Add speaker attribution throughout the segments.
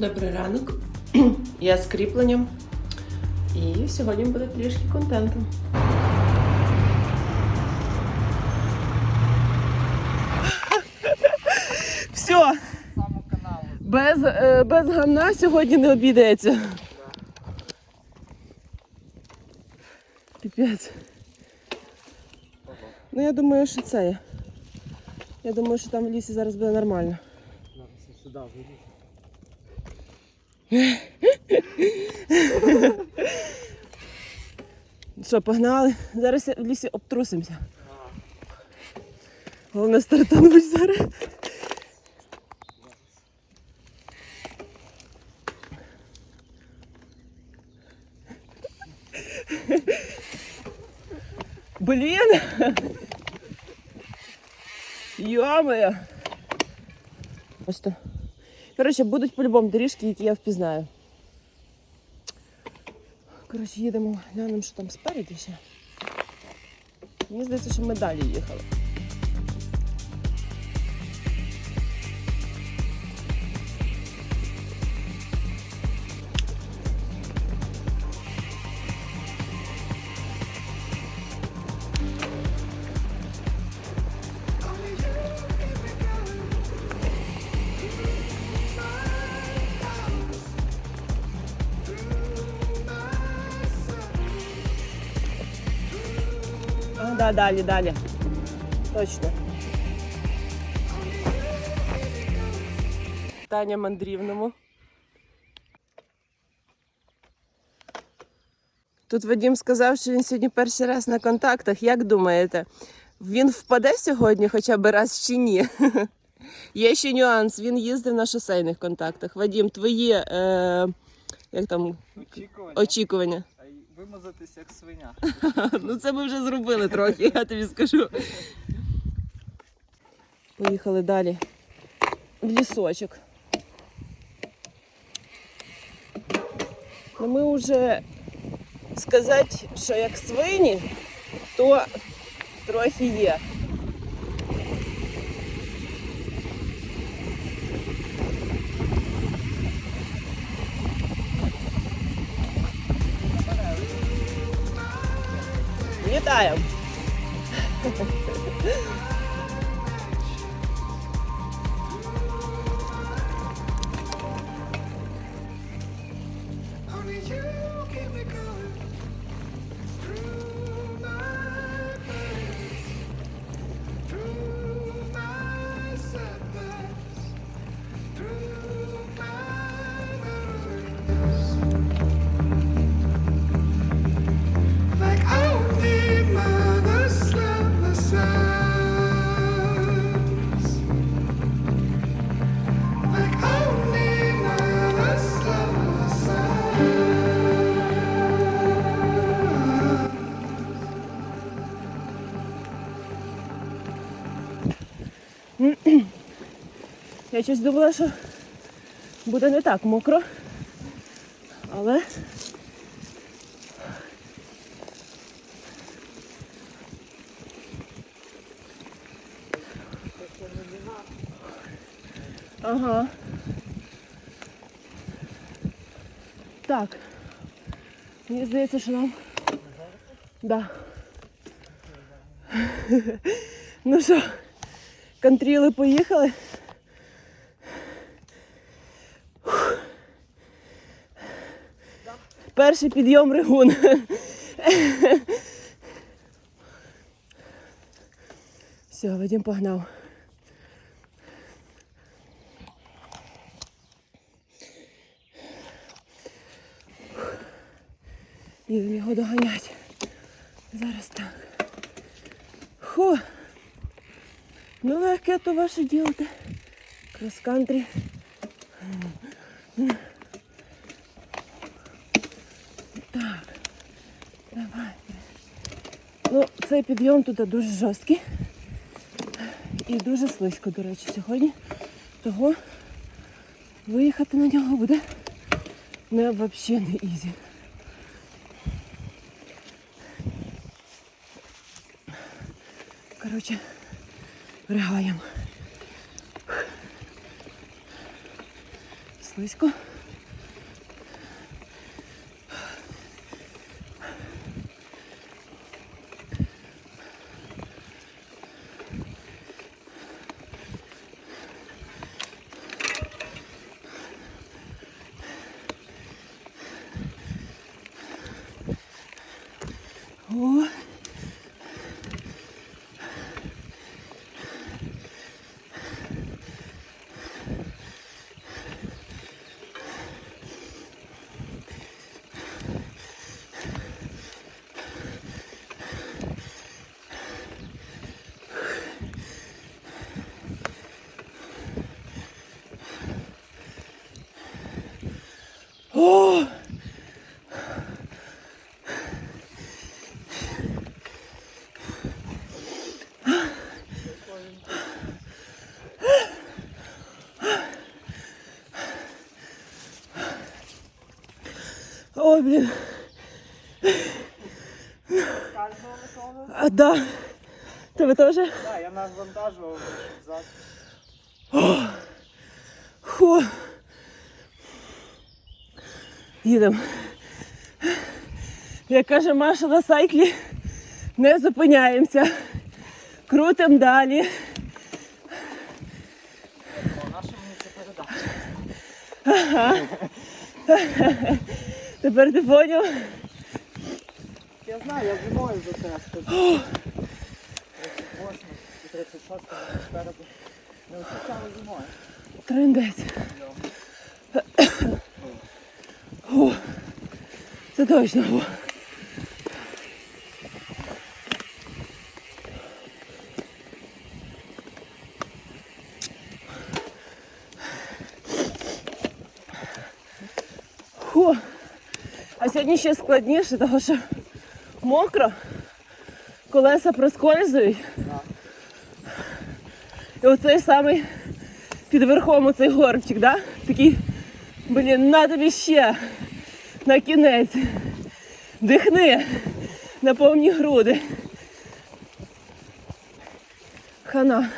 Speaker 1: Добрий ранок. Я з кріпленням. І сьогодні буде трішки контенту. Все, без, е, без гамна сьогодні не обійдеться. Піпець. Ну я думаю, що це. Я думаю, що там в лісі зараз буде нормально.
Speaker 2: Зараз сюди.
Speaker 1: Що, погнали? Зараз в лісі обтрусимося. Головне стартануть зараз. Блін! Йо-моє! Просто. Коротше, будуть по-любому доріжки, які я впізнаю. Коротше, їдемо, глянемо, що там спереді ще. Мені здається, що ми далі їхали. Да, далі, далі. Точно. Таня мандрівному. Тут Вадим сказав, що він сьогодні перший раз на контактах. Як думаєте, він впаде сьогодні хоча б раз чи ні? Є ще нюанс, він їздив на шосейних контактах. Вадим, твої е, як там,
Speaker 2: Очікування.
Speaker 1: очікування?
Speaker 2: Вимазатись як свиня.
Speaker 1: Ну це ми вже зробили трохи, я тобі скажу. Поїхали далі. В лісочок. Ну, ми вже сказати, що як свині, то трохи є.
Speaker 3: tayo.
Speaker 1: Я щось думала, що буде не так мокро. Але Ага. Так. Мені здається, що нам. Да. ну що, контріли поїхали. Перший підйом ригун. Все, Вадим погнав. Їдемо його доганяти. Зараз так. Ху. Ну, легке то ваше діло. Крос-кантрі. Давай. Ну, цей підйом тут дуже жорсткий. І дуже слизько, до речі, сьогодні. Того виїхати на нього буде не взагалі не ізі. Коротше, ригаємо. близько. О! Блін. А, да. Тебе теж?
Speaker 2: Так, я навантажував зад.
Speaker 1: Фу. Їдемо. Як каже Маша на сайклі, не зупиняємося. Крутим далі.
Speaker 2: О, наша мені це передача.
Speaker 1: Тепер ти поняв?
Speaker 2: Я знаю, я зимою затестив. 38 і 36 спереду. Не вистачало зимою.
Speaker 1: Трендець. Це точно. О. сьогодні ще складніше, тому що мокро, колеса проскользують. І оцей самий під верхом оцей горбчик, да? Такий, блін, на тобі ще на кінець. Дихни на повні груди. Хана.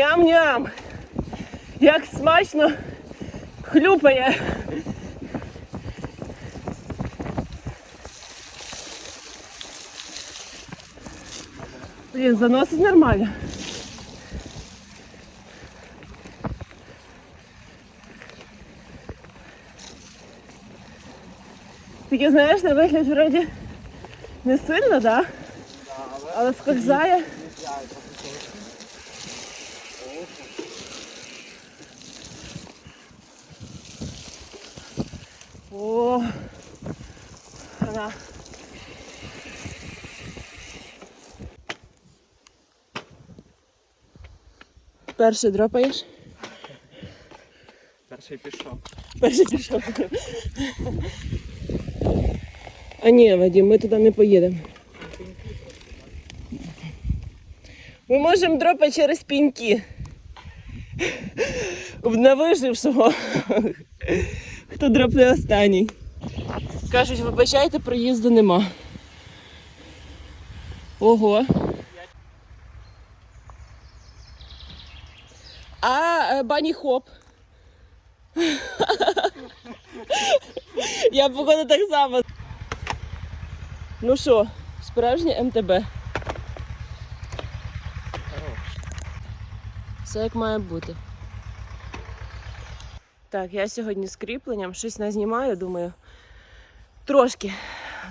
Speaker 1: Ням-ням. Як смачно хлюпає. Блін, заносить нормально. Таке, знаєш, на вигляд вроді не сильно, да? але скользає. О, вона. Перший дропаєш?
Speaker 2: Перший пішов.
Speaker 1: Перший пішов. А ні, Вадим, ми туди не поїдемо. Ми можемо дропати через піньки. На вижившого. Хто дропне останній. Кажуть, вибачайте, проїзду нема. Ого. А е, бані хоп. Я походу так само. Ну що, справжнє МТБ. Все як має бути. Так, я сьогодні з кріпленням щось назнімаю, думаю, трошки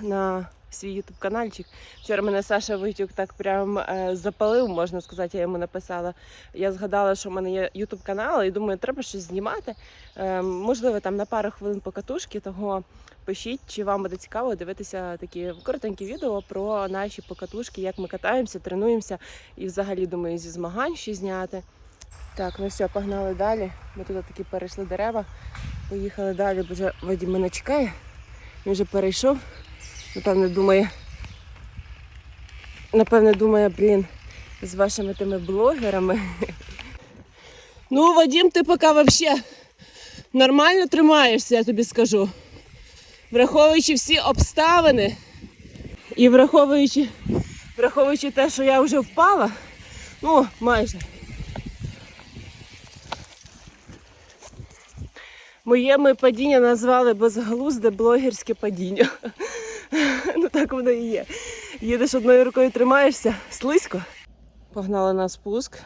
Speaker 1: на свій ютуб каналчик. Вчора мене Саша Витюк так прям е, запалив, можна сказати, я йому написала. Я згадала, що в мене є ютуб канал, і думаю, треба щось знімати. Е, можливо, там на пару хвилин покатушки, того пишіть, чи вам буде цікаво дивитися такі коротенькі відео про наші покатушки, як ми катаємося, тренуємося і взагалі думаю, зі змагань ще зняти. Так, ну все, погнали далі. Ми тут такі перейшли дерева. Поїхали далі, бо вже Вадим мене чекає. Він вже перейшов. Напевне, думає. Напевне, думає, блін, з вашими тими блогерами. Ну, Вадим, ти поки взагалі нормально тримаєшся, я тобі скажу. Враховуючи всі обставини і враховуючи, враховуючи те, що я вже впала, ну, майже. Моє ми падіння назвали безглузде блогерське падіння. Ну так воно і є. Їдеш одною рукою тримаєшся, слизько. Погнали на спуск.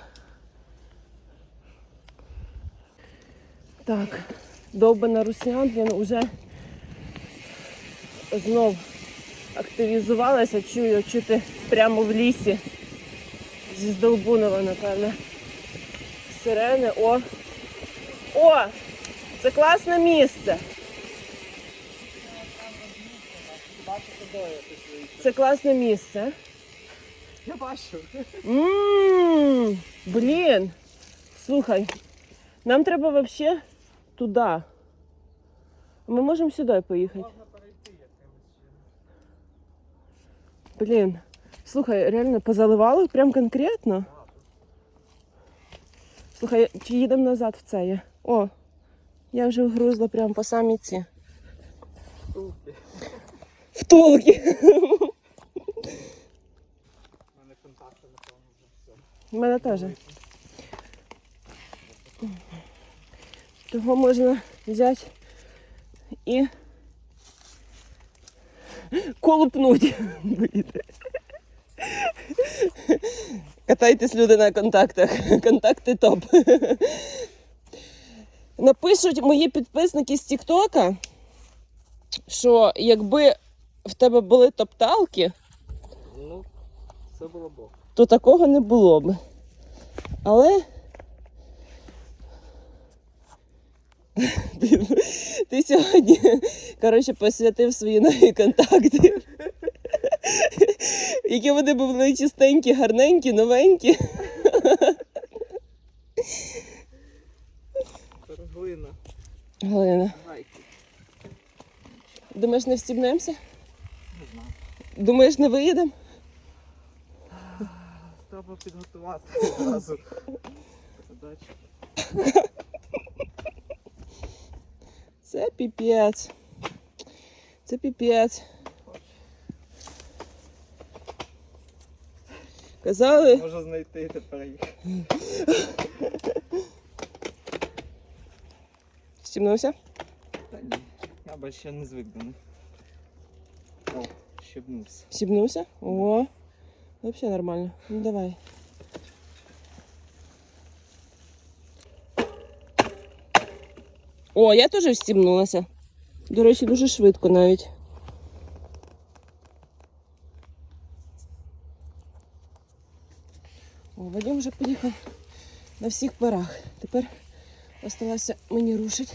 Speaker 1: Так, довбана руснян, він уже знов активізувалася, чую, чути прямо в лісі. Зі Здолбунова, напевне. Сирени. О! О! Це класне місце. Це класне місце.
Speaker 2: Я бачу.
Speaker 1: Ммм, блін. Слухай, нам треба взагалі туди. Ми можемо сюди поїхати. Блін. Слухай, реально позаливало прям конкретно. Слухай, чи їдемо назад в це? О, я вже вгрузла прям по самі ці.
Speaker 2: Тупі.
Speaker 1: Втулки.
Speaker 2: У мене контакти, напевно, вже все.
Speaker 1: У мене теж. Того можна взяти і колупнуть. Катайтесь люди на контактах. Контакти топ. Напишуть мої підписники з Тіктока, що якби в тебе були топталки,
Speaker 2: Ну, це було бог.
Speaker 1: то такого не було б. Але. Ти, ти сьогодні, коротше, посвятив свої нові контакти. Які вони були чистенькі, гарненькі, новенькі. Галина, думаєш, не встібнемося?
Speaker 2: Не знаю.
Speaker 1: Думаєш, не виїдемо?
Speaker 2: Треба підготувати одразу.
Speaker 1: Це піпець. Це піпець. Казали.
Speaker 2: Можу знайти тепер їх.
Speaker 1: Стімнувся?
Speaker 2: Та ні. Я б ще не звик до них. О, щебнувся.
Speaker 1: Сібнувся? О, взагалі нормально. Ну давай. О, я теж встібнулася. До речі, дуже швидко навіть. О, Вадим вже поїхав на всіх парах. Тепер осталося мені рушить.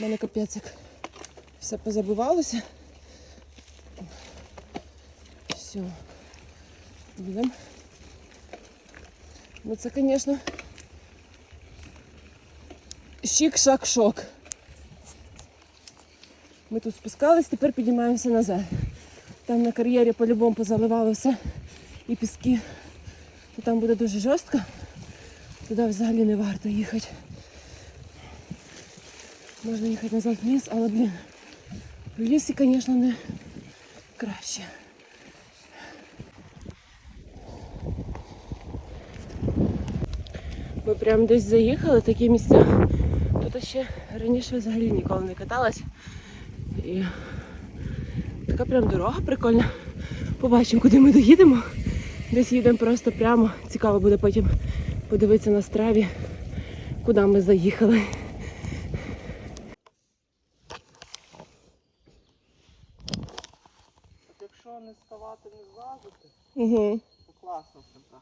Speaker 1: У мене капець як все позабивалося. Все. Їдемо. Ну це, звісно, щик-шак-шок. Ми тут спускались, тепер піднімаємося назад. Там на кар'єрі по-любому позаливало все і піски. Там буде дуже жорстко. Туди взагалі не варто їхати. Можна їхати назад в ліс, але, блін, в лісі, звісно, не краще. Ми прямо десь заїхали, такі місця. Тут ще раніше взагалі ніколи не каталась. І така прям дорога прикольна. Побачимо, куди ми доїдемо. Десь їдемо просто прямо. Цікаво буде потім подивитися на страві, куди ми заїхали. Угу.
Speaker 2: то класно все так.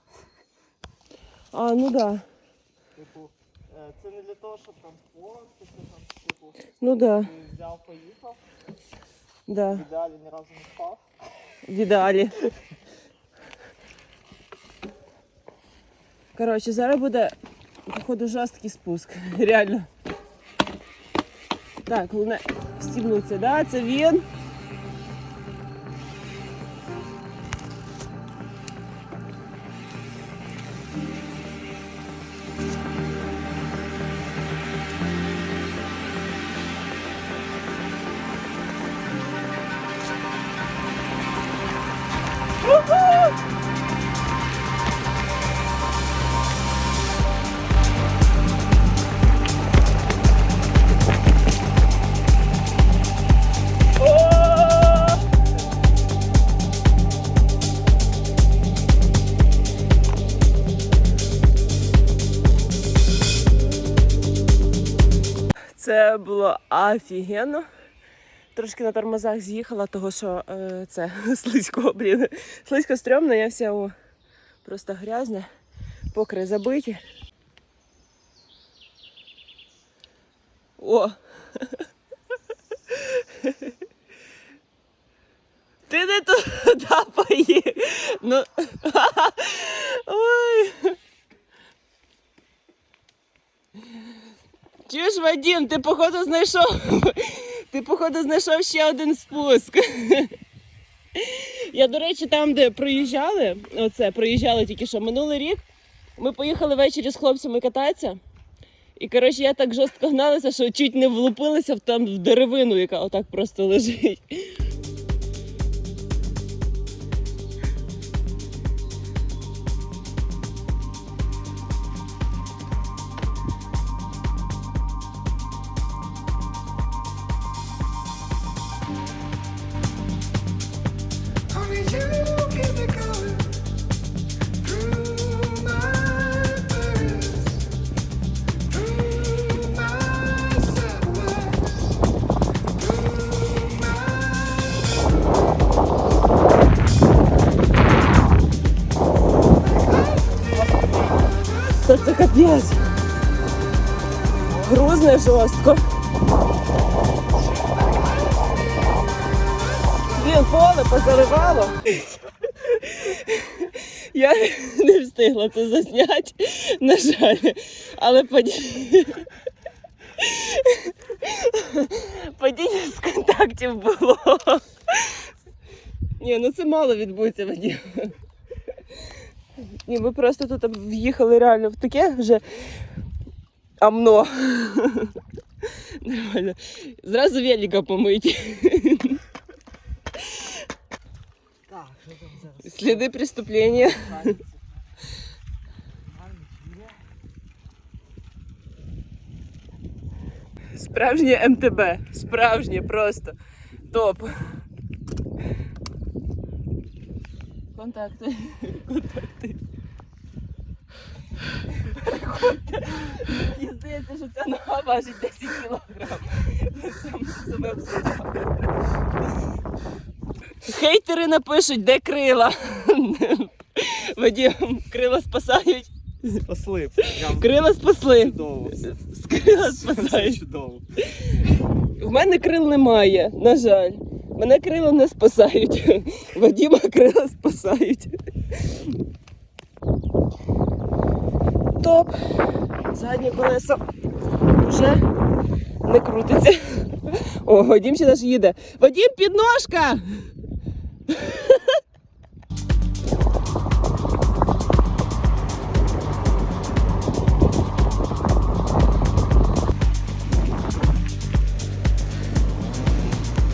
Speaker 1: А, ну да.
Speaker 2: Типу, е, це не для того, щоб там фоткатися, там, типу,
Speaker 1: Ну да,
Speaker 2: ти взяв, поїхав,
Speaker 1: да.
Speaker 2: в ідеалі ні разу не впав.
Speaker 1: В ідеалі. Коротше, зараз буде, походу, жорсткий спуск. Реально. Так, головне стібнутися, да? Це він. Було офігенно. Трошки на тормозах з'їхала, того що е, це слизько, блін. Слизько стрьомно, я вся о, просто грязня, покри забиті. О! Ти не туди поїв. Ну. Ой. Чуєш, Вадим, ти походу знайшов. Ти, походу, знайшов ще один спуск. Я, до речі, там, де проїжджали, оце, проїжджали тільки що минулий рік. Ми поїхали ввечері з хлопцями кататися. І коротше, я так жорстко гналася, що чуть не влупилася в там в деревину, яка отак просто лежить. Жорстко. Блін, поле позаривало. Я не встигла це засняти, на жаль. Але падіння. Падіння з контактів було. Ні, ну це мало відбудеться, Вадим. Ні, ми просто тут в'їхали реально в таке вже амно. Нормально. Зразу велика помить.
Speaker 2: Так, що там зараз?
Speaker 1: Сліди преступлення. Справжнє МТБ. Справжнє просто. Топ. Контакти. Контакти. Мені здається, що ця нога важить 10 кілограм. Хейтери напишуть, де крила. Вадим, крила спасають.
Speaker 2: Спасли.
Speaker 1: Крила спасли.
Speaker 2: чудово.
Speaker 1: Крила спасають.
Speaker 2: чудово.
Speaker 1: В мене крил немає, на жаль. Мене крила не спасають. Вадима крила спасають. Топ. Заднє колесо вже не крутиться. О, Вадім ще наш їде. Вадім, підножка!